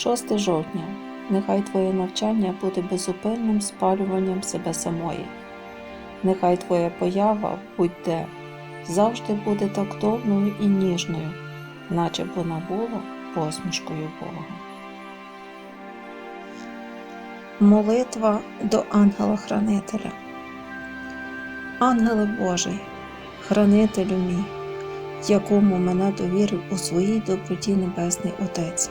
6 жовтня. Нехай Твоє навчання буде безупинним спалюванням себе самої. Нехай Твоя поява будь-де завжди буде тактовною і ніжною, наче б вона була посмішкою Бога. Молитва до ангела-хранителя. Ангеле Божий, хранителю мій, якому мене довірив у своїй доброті Небесний Отець.